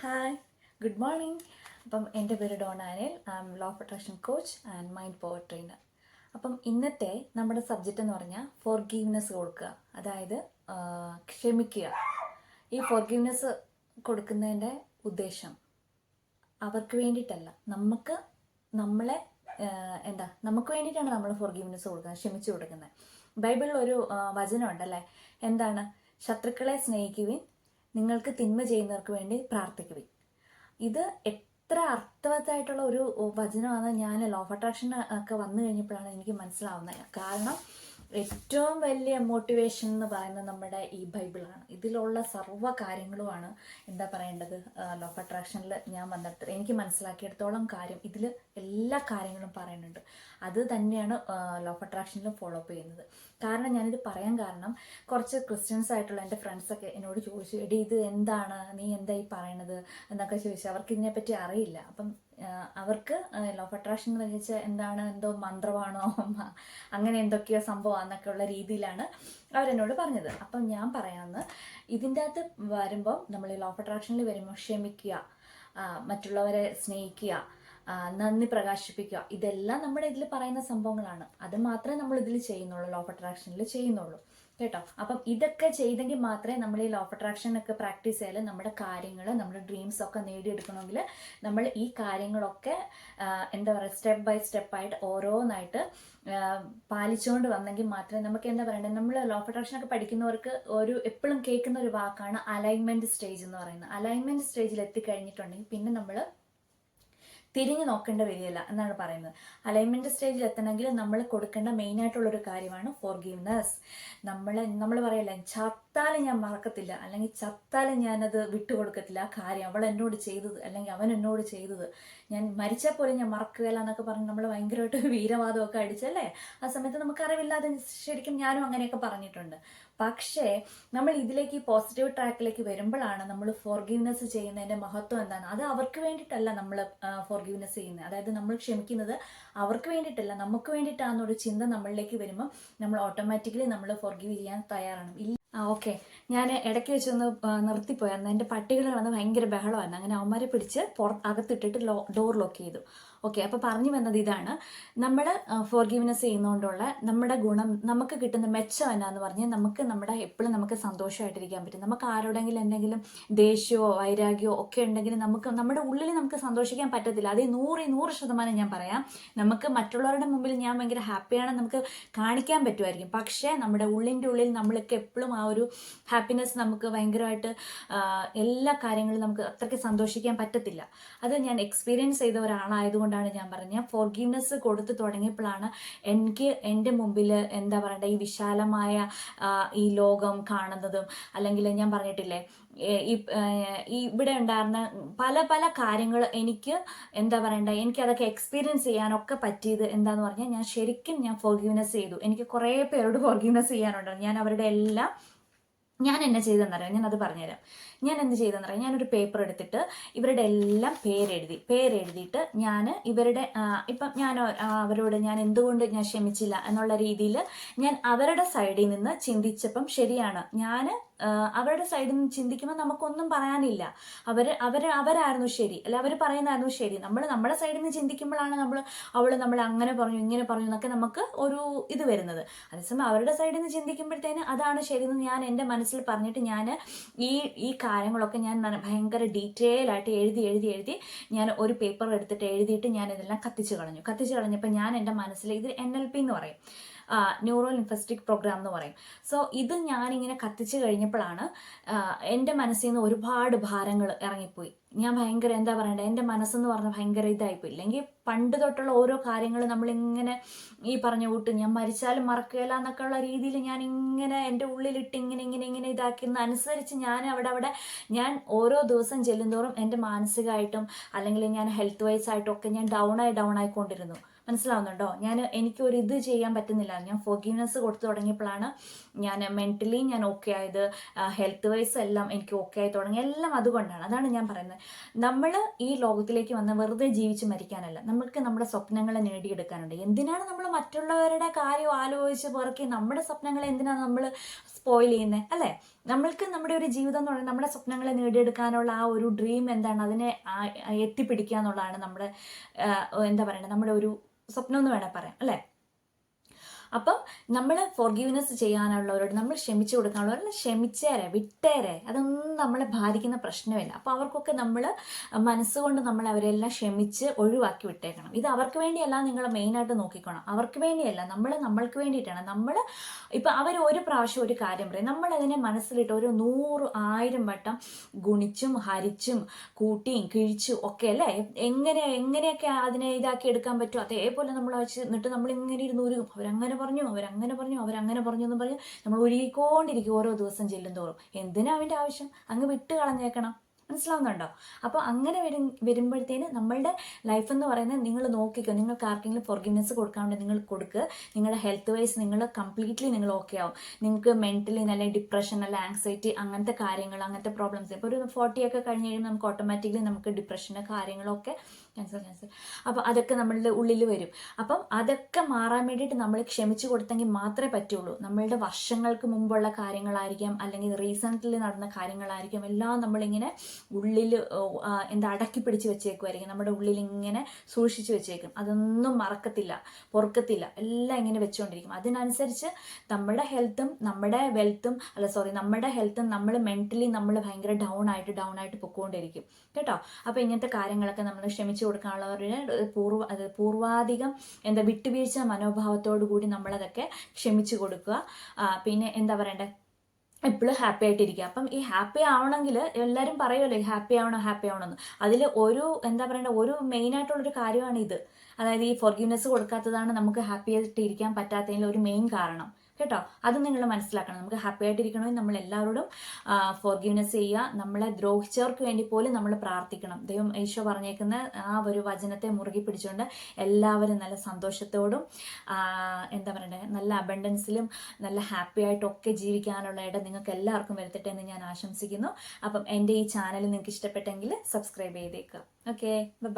Hi good morning അപ്പം എന്റെ പേര് ഡോണാനിൽ I am law of attraction coach and mind power trainer അപ്പം ഇന്നത്തെ നമ്മുടെ സബ്ജക്റ്റ് എന്ന് പറഞ്ഞാൽ ഫോർ ഗീവ്നെസ് കൊടുക്കുക അതായത് ക്ഷമിക്കുക. ഈ ഫോർ ഗീവ്നെസ് കൊടുക്കുന്നതിന്റെ ഉദ്ദേശം അവർക്ക് വേണ്ടിയിട്ടല്ല. നമുക്ക് നമ്മളെ എന്താ നമുക്ക് വേണ്ടിയിട്ടാണ് നമ്മൾ ഫോർ ഗീവ്നെസ് കൊടുക്കുന്നത് ക്ഷമിച്ചു കൊടുക്കുന്നത്. ബൈബിളിൽ ഒരു വചനമുണ്ടല്ലേ? എന്താണ്? ശത്രുക്കളെ സ്നേഹിക്കുവിൻ നിങ്ങൾക്ക് തിന്മ ചെയ്യുന്നവർക്ക് വേണ്ടി പ്രാർത്ഥിക്കുവിൻ. ഇത് എത്ര അർത്ഥവത്തായിട്ടുള്ള ഒരു വചനമാണ് ഞാൻ ലോ അട്രാക്ഷൻ ഒക്കെ വന്നു കഴിഞ്ഞപ്പോഴാണ് എനിക്ക് മനസ്സിലാവുന്നത്. കാരണം ഏറ്റവും വലിയ മോട്ടിവേഷൻ എന്ന് പറയുന്നത് നമ്മുടെ ഈ ബൈബിളാണ് ഇതിലുള്ള സർവ കാര്യങ്ങളുമാണ് എന്താ പറയേണ്ടത്? ലോ ഓഫ് അട്രാക്ഷനിൽ ഞാൻ വന്നിട്ട് എനിക്ക് മനസ്സിലാക്കിയെടുത്തോളം കാര്യം ഇതിൽ എല്ലാ കാര്യങ്ങളും പറയുന്നുണ്ട്. അത് തന്നെയാണ് ലോ ഓഫ് അട്രാക്ഷനിലും ഫോളോ അപ്പ് ചെയ്യുന്നത്. കാരണം ഞാനിത് പറയാൻ കാരണം കുറച്ച് ക്രിസ്ത്യൻസ് ആയിട്ടുള്ള എന്റെ ഫ്രണ്ട്സൊക്കെ എന്നോട് ചോദിച്ചു എടി ഇത് എന്താണ്? നീ എന്താ ഈ പറയണത്? എന്നൊക്കെ ചോദിച്ചു. അവർക്ക് ഇതിനെപ്പറ്റി അറിയില്ല. അപ്പം അവർക്ക് ലോ ഓഫ് അട്രാക്ഷൻ എന്ന് വെച്ചാൽ എന്താണ് എന്തോ മന്ത്രമാണോ അങ്ങനെ എന്തൊക്കെയോ സംഭവമാണെന്നൊക്കെ ഉള്ള രീതിയിലാണ് അവരെന്നോട് പറഞ്ഞത്. അപ്പം ഞാൻ പറയാമെന്ന് ഇതിന്റെ അകത്ത് വരുമ്പോൾ നമ്മൾ ലോ ഓഫ് അട്രാക്ഷനിൽ വരുമ്പോൾ ക്ഷമിക്കുക മറ്റുള്ളവരെ സ്നേഹിക്കുക നന്ദി പ്രകാശിപ്പിക്കുക ഇതെല്ലാം നമ്മുടെ ഇതിൽ പറയുന്ന സംഭവങ്ങളാണ്. അത് മാത്രമേ നമ്മൾ ഇതിൽ ചെയ്യുന്നുള്ളൂ ലോ ഓഫ് അട്രാക്ഷനിൽ ചെയ്യുന്നുള്ളൂ. കേട്ടോ? അപ്പം ഇതൊക്കെ ചെയ്തെങ്കിൽ മാത്രമേ നമ്മൾ ഈ ലോ ഓഫ് അട്രാക്ഷൻ ഒക്കെ പ്രാക്ടീസ് ചെയ്താൽ നമ്മുടെ കാര്യങ്ങൾ നമ്മുടെ ഡ്രീംസ് ഒക്കെ നേടിയെടുക്കണമെങ്കിൽ നമ്മൾ ഈ കാര്യങ്ങളൊക്കെ എന്താ പറയുക സ്റ്റെപ്പ് ബൈ സ്റ്റെപ്പായിട്ട് ഓരോന്നായിട്ട് പാലിച്ചുകൊണ്ട് വന്നെങ്കിൽ മാത്രമേ നമുക്ക് എന്താ പറയണ്ടത് നമ്മൾ ലോ ഓഫ് അട്രാക്ഷൻ ഒക്കെ പഠിക്കുന്നവർക്ക് ഒരു എപ്പോഴും കേൾക്കുന്ന ഒരു വാക്കാണ് അലൈൻമെന്റ് സ്റ്റേജ് എന്ന് പറയുന്നത്. അലൈൻമെന്റ് സ്റ്റേജിൽ എത്തിക്കഴിഞ്ഞിട്ടുണ്ടെങ്കിൽ പിന്നെ നമ്മൾ തിരിഞ്ഞു നോക്കേണ്ട വരികയില്ല എന്നാണ് പറയുന്നത്. അലൈൻമെന്റ് സ്റ്റേജിൽ എത്തണമെങ്കിൽ നമ്മൾ കൊടുക്കേണ്ട മെയിൻ ആയിട്ടുള്ള ഒരു കാര്യമാണ് ഫോർഗീവ്നെസ് നമ്മൾ നമ്മൾ പറയല്ലേ ചത്താലും ഞാൻ മറക്കത്തില്ല. അല്ലെങ്കിൽ ചത്താലും ഞാനത് വിട്ടുകൊടുക്കത്തില്ല. ആ കാര്യം അവൾ എന്നോട് ചെയ്തത് അല്ലെങ്കിൽ അവൻ എന്നോട് ചെയ്തത്. ഞാൻ മരിച്ചാൽ പോലും ഞാൻ മറക്കുകയില്ല എന്നൊക്കെ പറഞ്ഞ് നമ്മൾ ഭയങ്കരമായിട്ട് വീരവാദമൊക്കെ അടിച്ചല്ലേ? ആ സമയത്ത് നമുക്ക് അറിവില്ലാതെ ശരിക്കും ഞാനും അങ്ങനെയൊക്കെ പറഞ്ഞിട്ടുണ്ട്. പക്ഷേ നമ്മൾ ഇതിലേക്ക് ഈ പോസിറ്റീവ് ട്രാക്കിലേക്ക് വരുമ്പോഴാണ് നമ്മൾ ഫോർഗീവ്നെസ് ചെയ്യുന്നതിന്റെ മഹത്വം എന്താണ്? അത് അവർക്ക് വേണ്ടിയിട്ടല്ല നമ്മൾ ഫോർഗീവ്നെസ് ചെയ്യുന്നത്. അതായത് നമ്മൾ ക്ഷമിക്കുന്നത് അവർക്ക് വേണ്ടിയിട്ടല്ല നമുക്ക് വേണ്ടിയിട്ടാണെന്നൊരു ചിന്ത നമ്മളിലേക്ക് വരുമ്പോൾ നമ്മൾ ഓട്ടോമാറ്റിക്കലി നമ്മൾ ഫോർഗീവ് ചെയ്യാൻ തയ്യാറാണ്. ആ ഓക്കെ. ഞാൻ ഇടയ്ക്ക് വെച്ചൊന്ന് നിർത്തിപ്പോയായിരുന്നു എന്റെ പട്ടികൾ വന്ന് ഭയങ്കര ബഹളമായിരുന്നു. അങ്ങനെ അവന്മാരെ പിടിച്ച് പുറ അകത്തിട്ടിട്ട് ലോ ഡോർ ലോക്ക് ചെയ്തു. ഓക്കെ അപ്പോൾ പറഞ്ഞു വന്നത് ഇതാണ്. നമ്മൾ ഫോർഗീവ്നെസ് ചെയ്യുന്നതുകൊണ്ടുള്ള നമ്മുടെ ഗുണം നമുക്ക് കിട്ടുന്ന മെച്ചം എന്നാന്ന് പറഞ്ഞാൽ നമുക്ക് നമ്മുടെ എപ്പോഴും നമുക്ക് സന്തോഷമായിട്ടിരിക്കാൻ പറ്റും. നമുക്ക് ആരോടെങ്കിലും എന്തെങ്കിലും ദേഷ്യമോ വൈരാഗ്യമോ ഒക്കെ ഉണ്ടെങ്കിൽ നമുക്ക് നമ്മുടെ ഉള്ളിൽ നമുക്ക് സന്തോഷിക്കാൻ പറ്റത്തില്ല. അതേ നൂറ് നൂറ് ശതമാനം ഞാൻ പറയാം. നമുക്ക് മറ്റുള്ളവരുടെ മുമ്പിൽ ഞാൻ ഭയങ്കര ഹാപ്പിയാണ്. നമുക്ക് കാണിക്കാൻ പറ്റുമായിരിക്കും. പക്ഷേ നമ്മുടെ ഉള്ളിന്റെ ഉള്ളിൽ നമ്മൾക്ക് എപ്പോഴും ആ ഒരു ഹാപ്പിനെസ് നമുക്ക് ഭയങ്കരമായിട്ട് എല്ലാ കാര്യങ്ങളും നമുക്ക് അത്രയ്ക്ക് സന്തോഷിക്കാൻ പറ്റത്തില്ല. അത് ഞാൻ എക്സ്പീരിയൻസ് ചെയ്ത ഒരാളായതുകൊണ്ടാണ് ഞാൻ പറഞ്ഞത്. ഫോർഗീവ്നെസ് കൊടുത്തു തുടങ്ങിയപ്പോഴാണ് എനിക്ക് എന്റെ മുമ്പിൽ എന്താ പറയണ്ടേ ഈ വിശാലമായ ഈ ലോകം കാണുന്നതും അല്ലെങ്കിൽ ഞാൻ പറഞ്ഞിട്ടില്ലേ ഈ ഇവിടെ ഉണ്ടായിരുന്ന പല പല കാര്യങ്ങൾ എനിക്ക് എന്താ പറയണ്ടേ എനിക്ക് അതൊക്കെ എക്സ്പീരിയൻസ് ചെയ്യാനൊക്കെ പറ്റിയത് എന്താന്ന് പറഞ്ഞാൽ ഞാൻ ശരിക്കും ഞാൻ ഫോർഗീവ്നെസ് ചെയ്തു. എനിക്ക് കുറേ പേരോട് ഫോർഗീവ്നെസ് ചെയ്യാനുണ്ട്. ഞാൻ അവരുടെ എല്ലാം ഞാൻ എന്നെ ചെയ്തെന്നറിയാം ഞാൻ അത് പറഞ്ഞുതരാം. ഞാൻ എന്ത് ചെയ്തെന്നറിയാം ഞാനൊരു പേപ്പർ എടുത്തിട്ട് ഇവരുടെ എല്ലാം പേരെഴുതി പേരെഴുതിയിട്ട് ഞാൻ ഇവരുടെ ഇപ്പം ഞാൻ അവരോട് ഞാൻ എന്തുകൊണ്ട് ഞാൻ ക്ഷമിച്ചില്ല എന്നുള്ള രീതിയിൽ ഞാൻ അവരുടെ സൈഡിൽ നിന്ന് ചിന്തിച്ചപ്പം ശരിയാണ്. ഞാൻ അവരുടെ സൈഡിൽ നിന്ന് ചിന്തിക്കുമ്പോൾ നമുക്കൊന്നും പറയാനില്ല. അവർ അവർ അവരായിരുന്നു ശരി. അല്ല അവർ പറയുന്നതായിരുന്നു ശരി. നമ്മൾ നമ്മുടെ സൈഡിൽ നിന്ന് ചിന്തിക്കുമ്പോഴാണ് നമ്മൾ അവൾ നമ്മൾ അങ്ങനെ പറഞ്ഞു ഇങ്ങനെ പറഞ്ഞു എന്നൊക്കെ നമുക്ക് ഒരു ഇത് വരുന്നത്. അതേസമയം അവരുടെ സൈഡിൽ നിന്ന് ചിന്തിക്കുമ്പോഴത്തേന് അതാണ് ശരി എന്ന് ഞാൻ എന്റെ മനസ്സിൽ പറഞ്ഞിട്ട് ഞാൻ ഈ ഈ കാര്യങ്ങളൊക്കെ ഞാൻ ഭയങ്കര ഡീറ്റെയിൽ ആയിട്ട് എഴുതി എഴുതി എഴുതി ഞാൻ ഒരു പേപ്പർ എടുത്തിട്ട് എഴുതിയിട്ട് ഞാൻ ഇതെല്ലാം കത്തിച്ച് കളഞ്ഞു. കത്തിച്ച് കളഞ്ഞപ്പോൾ ഞാൻ എന്റെ മനസ്സിൽ ഇത് എൻ എൽ പി എന്ന് പറയും. ന്യൂറോ ലിംഫസ്റ്റിക് പ്രോഗ്രാം എന്ന് പറയും. സോ ഇത് ഞാനിങ്ങനെ കത്തിച്ച് കഴിഞ്ഞപ്പോഴാണ് എന്റെ മനസ്സിൽ നിന്ന് ഒരുപാട് ഭാരങ്ങൾ ഇറങ്ങിപ്പോയി. ഞാൻ ഭയങ്കര എന്താ പറയണ്ടേ എന്റെ മനസ്സെന്ന് പറഞ്ഞാൽ ഭയങ്കര ഇതായിപ്പോയി. ഇല്ലെങ്കിൽ പണ്ട് തൊട്ടുള്ള ഓരോ കാര്യങ്ങൾ നമ്മളിങ്ങനെ ഈ പറഞ്ഞ കൂട്ട് ഞാൻ മരിച്ചാലും മറക്കുകയില്ല എന്നൊക്കെ ഉള്ള രീതിയിൽ ഞാൻ ഇങ്ങനെ എന്റെ ഉള്ളിലിട്ട് ഇങ്ങനെ ഇങ്ങനെ ഇങ്ങനെ ഇതാക്കുന്ന അനുസരിച്ച് ഞാൻ അവിടെ അവിടെ ഞാൻ ഓരോ ദിവസം ചെല്ലുന്തോറും എന്റെ മാനസികമായിട്ടും അല്ലെങ്കിൽ ഞാൻ ഹെൽത്ത് വൈസ് ആയിട്ടും ഒക്കെ ഞാൻ ഡൗൺ ആയി ഡൗൺ ആയിക്കൊണ്ടിരുന്നു. മനസ്സിലാവുന്നുണ്ടോ? ഞാൻ എനിക്ക് ഒരു ഇത് ചെയ്യാൻ പറ്റുന്നില്ല. ഞാൻ ഫോർഗീവ്നെസ് കൊടുത്തു തുടങ്ങിയപ്പോഴാണ് ഞാൻ മെന്റലി ഞാൻ ഓക്കെ ആയത്. ഹെൽത്ത് വൈസ് എല്ലാം എനിക്ക് ഓക്കെ ആയി തുടങ്ങി. എല്ലാം അതുകൊണ്ടാണ്. അതാണ് ഞാൻ പറയുന്നത്. നമ്മൾ ഈ ലോകത്തിലേക്ക് വന്ന് വെറുതെ ജീവിച്ച് മരിക്കാനല്ല. നമുക്ക് നമ്മുടെ സ്വപ്നങ്ങളെ നേടിയെടുക്കാനുണ്ട്. എന്തിനാണ് നമ്മൾ മറ്റുള്ളവരുടെ കാര്യം ആലോചിച്ച് പുറക്കി നമ്മുടെ സ്വപ്നങ്ങളെ എന്തിനാണ് നമ്മൾ സ്പോയിൽ ചെയ്യുന്നത് അല്ലേ? നമ്മൾക്ക് നമ്മുടെ ഒരു ജീവിതം എന്ന് പറയുന്നത് നമ്മുടെ സ്വപ്നങ്ങളെ നേടിയെടുക്കാനുള്ള ആ ഒരു ഡ്രീം എന്താണ്? അതിനെ എത്തിപ്പിടിക്കുക എന്നുള്ളതാണ് നമ്മുടെ എന്താ പറയുക നമ്മുടെ ഒരു സ്വപ്നം എന്ന് വേണേൽ പറയാം അല്ലേ? അപ്പം നമ്മൾ ഫോർഗീവ്നെസ് ചെയ്യാനുള്ളവരോട് നമ്മൾ ക്ഷമിച്ചു കൊടുക്കാനുള്ളവരോട് ക്ഷമിച്ചേരെ വിട്ടേരെ. അതൊന്നും നമ്മളെ ബാധിക്കുന്ന പ്രശ്നമില്ല. അപ്പോൾ അവർക്കൊക്കെ നമ്മൾ മനസ്സുകൊണ്ട് നമ്മൾ അവരെല്ലാം ക്ഷമിച്ച് ഒഴിവാക്കി വിട്ടേക്കണം. ഇത് അവർക്ക് വേണ്ടിയല്ല നിങ്ങൾ മെയിനായിട്ട് നോക്കിക്കണം. അവർക്ക് വേണ്ടിയല്ല. നമ്മൾ നമ്മൾക്ക് വേണ്ടിയിട്ടാണ്. നമ്മൾ ഇപ്പം അവർ ഒരു പ്രാവശ്യം ഒരു കാര്യം പറയും. നമ്മൾ അതിനെ മനസ്സിലിട്ട് ഒരു നൂറ് ആയിരം വട്ടം ഗുണിച്ചും ഹരിച്ചും കൂട്ടിയും കിഴിച്ചും ഒക്കെ അല്ലേ? എങ്ങനെ എങ്ങനെയൊക്കെ അതിനെ ഇതാക്കി എടുക്കാൻ പറ്റും? അതേപോലെ നമ്മൾ വെച്ച് എന്നിട്ട് നമ്മൾ ഇങ്ങനെ ഇരുന്നൂരും അവരങ്ങനെ പറഞ്ഞു? അവരങ്ങനെ പറഞ്ഞു? അവരങ്ങനെ പറഞ്ഞു എന്ന് പറഞ്ഞ് നമ്മൾ ഒഴുകിക്കൊണ്ടിരിക്കും ഓരോ ദിവസം ചെല്ലും തോറും എന്തിനാ അവന്റെ ആവശ്യം? അങ്ങ് വിട്ട് കളഞ്ഞേക്കണം. മനസ്സിലാവുന്നുണ്ടോ? അപ്പോൾ അങ്ങനെ വരും വരുമ്പോഴത്തേന് നമ്മളുടെ ലൈഫ് എന്ന് പറയുന്നത് നിങ്ങൾ നോക്കിക്കോ. നിങ്ങൾക്ക് ആർക്കെങ്കിലും ഫോർഗിവ്നെസ് വേണ്ടി നിങ്ങൾ കൊടുക്കുക നിങ്ങളുടെ ഹെൽത്ത് വൈസ് നിങ്ങൾ കംപ്ലീറ്റ്ലി നിങ്ങൾ ഓക്കെ ആവും. നിങ്ങൾക്ക് മെന്റലി നല്ല ഡിപ്രഷൻ നല്ല ആങ്സൈറ്റി അങ്ങനത്തെ കാര്യങ്ങൾ അങ്ങനത്തെ പ്രോബ്ലംസ് ഇപ്പോൾ ഒരു ഫോർട്ടി ഒക്കെ കഴിഞ്ഞ് കഴിയുമ്പോൾ നമുക്ക് ഓട്ടോമാറ്റിക്കലി നമുക്ക് ഡിപ്രഷന് കാര്യങ്ങളൊക്കെ ക്യാൻസർ ക്യാൻസർ അപ്പോൾ അതൊക്കെ നമ്മളുടെ ഉള്ളിൽ വരും. അപ്പം അതൊക്കെ മാറാൻ വേണ്ടിയിട്ട് നമ്മൾ ക്ഷമിച്ചു കൊടുത്തെങ്കിൽ മാത്രമേ പറ്റുള്ളൂ. നമ്മളുടെ വർഷങ്ങൾക്ക് മുമ്പുള്ള കാര്യങ്ങളായിരിക്കാം അല്ലെങ്കിൽ റീസെന്റ്ലി നടന്ന കാര്യങ്ങളായിരിക്കാം എല്ലാം നമ്മളിങ്ങനെ ഉള്ളിൽ എന്താ അടക്കി പിടിച്ച് വെച്ചേക്കുമായിരിക്കും നമ്മുടെ ഉള്ളിൽ ഇങ്ങനെ സൂക്ഷിച്ച് വെച്ചേക്കും. അതൊന്നും മറക്കത്തില്ല പൊറുക്കത്തില്ല. എല്ലാം ഇങ്ങനെ വെച്ചുകൊണ്ടിരിക്കും അതിനനുസരിച്ച് നമ്മുടെ ഹെൽത്തും നമ്മുടെ വെൽത്തും അല്ല സോറി നമ്മുടെ ഹെൽത്തും നമ്മൾ മെന്റലി നമ്മൾ ഭയങ്കര ഡൗൺ ആയിട്ട് ഡൗൺ ആയിട്ട് പൊക്കോണ്ടിരിക്കും. കേട്ടോ? അപ്പോൾ ഇങ്ങനത്തെ കാര്യങ്ങളൊക്കെ നമ്മൾ ക്ഷമിച്ചു കൊടുക്കാനുള്ളവരുടെ പൂർവ അത് പൂർവാധികം എന്താ വിട്ടുവീഴ്ച മനോഭാവത്തോടു കൂടി നമ്മളതൊക്കെ ക്ഷമിച്ചു കൊടുക്കുക. പിന്നെ എന്താ പറയണ്ടേ? എപ്പോഴും ഹാപ്പി ആയിട്ടിരിക്കുക. അപ്പം ഈ ഹാപ്പി ആവണമെങ്കിൽ എല്ലാവരും പറയുമല്ലോ ഹാപ്പി ആവണം ഹാപ്പി ആവണമെന്ന്. അതിൽ ഒരു എന്താ പറയണ്ട ഒരു മെയിൻ ആയിട്ടുള്ളൊരു കാര്യമാണ് ഇത് അതായത് ഈ ഫോർഗീവ്നെസ് കൊടുക്കാത്തതാണ് നമുക്ക് ഹാപ്പി ആയിട്ട് ഇരിക്കാൻ പറ്റാത്തതിൽ ഒരു മെയിൻ കാരണം. കേട്ടോ? അത് നിങ്ങൾ മനസ്സിലാക്കണം. നമുക്ക് ഹാപ്പി ആയിട്ടിരിക്കണമെങ്കിൽ നമ്മൾ എല്ലാവരോടും ഫോർഗീവ്നെസ് ചെയ്യുക നമ്മളെ ദ്രോഹിച്ചവർക്ക് വേണ്ടി പോലും നമ്മൾ പ്രാർത്ഥിക്കണം. ദൈവം ഈശോ പറഞ്ഞേക്കുന്ന ആ ഒരു വചനത്തെ മുറുകി പിടിച്ചുകൊണ്ട് എല്ലാവരും നല്ല സന്തോഷത്തോടും എന്താ പറയണ്ടേ നല്ല അബണ്ടൻസിലും നല്ല ഹാപ്പി ആയിട്ടൊക്കെ ജീവിക്കാനുള്ള ഇടം നിങ്ങൾക്ക് എല്ലാവർക്കും വരുത്തട്ടെ എന്ന് ഞാൻ ആശംസിക്കുന്നു. അപ്പം എന്റെ ഈ ചാനൽ നിങ്ങൾക്ക് ഇഷ്ടപ്പെട്ടെങ്കിൽ സബ്സ്ക്രൈബ് ചെയ്തേക്കുക. Okay bye